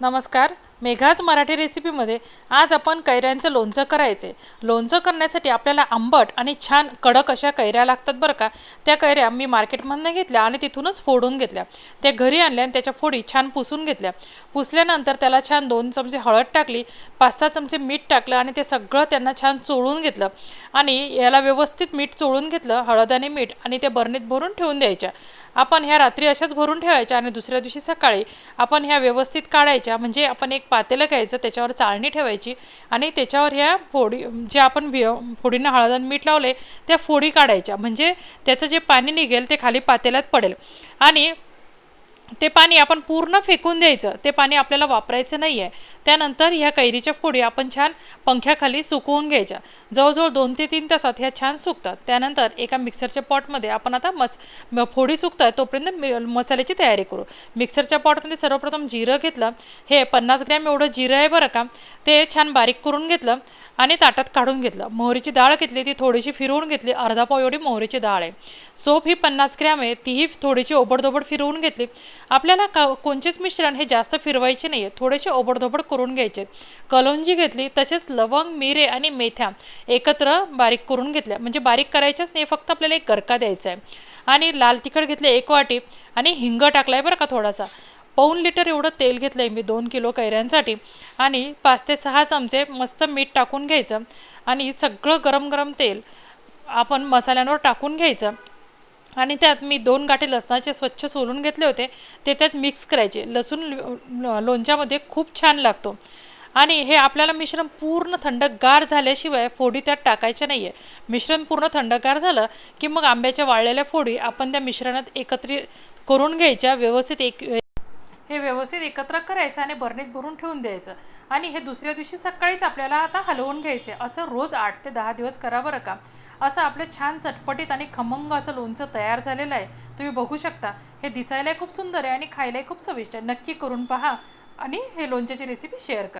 नमस्कार. मेघाज मराठी रेसिपीमध्ये आज आपण कैऱ्यांचं लोणचं करायचे लोणचं करण्यासाठी आपल्याला आंबट आणि छान कडक अशा कैऱ्या लागतात बरं का? त्या कैऱ्या मी मार्केटमधनं घेतल्या आणि तिथूनच फोडून घेतल्या. त्या घरी आणल्या आणि त्याच्या फोडी छान पुसून घेतल्या. पुसल्यानंतर त्याला छान दोन चमचे हळद टाकली पाच सहा चमचे मीठ टाकलं आणि ते सगळं त्यांना छान चोळून घेतलं. आणि याला व्यवस्थित मीठ चोळून घेतलं हळद आणि मीठ आणि ते बरणीत भरून ठेवून द्यायच्या. आपण ह्या रात्री अशाच भरून ठेवायच्या आणि दुसऱ्या दिवशी सकाळी आपण ह्या व्यवस्थित काढायच्या. म्हणजे आपण एक पातेलं घ्यायचं त्याच्यावर चाळणी ठेवायची आणि त्याच्यावर ह्या फोडी जे आपण भि फोडीनं हळद आणि मीठ लावले त्या फोडी काढायच्या. म्हणजे त्याचं जे पाणी निघेल ते खाली पातेल्यात पडेल. आणि ते पाणी आपण पूर्ण फेकून द्यायचं ते पाणी आपल्याला वापरायचं नाही आहे त्यानंतर ह्या कैरीच्या फोडी आपण छान पंख्याखाली सुकवून घ्यायच्या. जवळजवळ दोन ते तीन तासात ह्या छान सुकतात. त्यानंतर एका मिक्सरच्या पॉटमध्ये आपण आता मस फोडी सुकतात तोपर्यंत मि मसाल्याची तयारी करू. मिक्सरच्या पॉटमध्ये सर्वप्रथम जिरं घेतलं. हे पन्नास ग्रॅम एवढं जिरं आहे बरं का ते छान बारीक करून घेतलं. आणि ताटात काढून घेतलं. मोहरीची डाळ घेतली ती थोडीशी फिरवून घेतली. अर्धा पाव एवढी मोहरीची डाळ आहे. सोप ही पन्नास ग्रॅम आहे. तीही थोडीशी ओबडधोबड फिरवून घेतली. आपल्याला का कोणचेच मिश्रण हे जास्त फिरवायचे नाही आहे थोडेसे ओबडधोबड करून घ्यायचे. कलोंजी घेतली तसेच लवंग मिरे आणि मेथ्या एकत्र बारीक करून घेतल्या. म्हणजे बारीक करायच्याच नाही फक्त आपल्याला एक गरका द्यायचा आहे. आणि लाल तिखट घेतले एक वाटी. आणि हिंग टाकला आहे बरं का थोडासा. पाऊन लिटर एवढं तेल घेतलं आहे मी दोन किलो कैऱ्यांसाठी. आणि पाच ते सहा चमचे मस्त मीठ टाकून घ्यायचं. आणि सगळं गरम गरम तेल आपण मसाल्यांवर टाकून घ्यायचं. आणि त्यात मी दोन गाठी लसणाचे स्वच्छ सोलून घेतले होते. ते त्यात मिक्स करायचे. लसूण लोणच्यामध्ये खूप छान लागतो. आणि हे आपल्याला मिश्रण पूर्ण थंडगार झाल्याशिवाय फोडी त्यात टाकायच्या नाही आहे मिश्रण पूर्ण थंडगार झालं की मग आंब्याच्या वाळलेल्या फोडी आपण त्या मिश्रणात एकत्रित करून घ्यायच्या. व्यवस्थित एक हे व्यवस्थित एकत्र करायचं आणि बरणीत भरून ठेवून द्यायचं. आणि हे दुसऱ्या दिवशी सकाळीच आपल्याला आता हलवून घ्यायचे. असं रोज आठ ते दहा दिवस करा बरं का. असं आपलं छान चटपटीत आणि खमंग असं लोणचं तयार झालेलं आहे. तुम्ही बघू शकता. हे दिसायलाही खूप सुंदर आहे आणि खायलाही खूप चविष्ट आहे. नक्की करून पहा आणि हे लोणच्याची रेसिपी शेअर करा.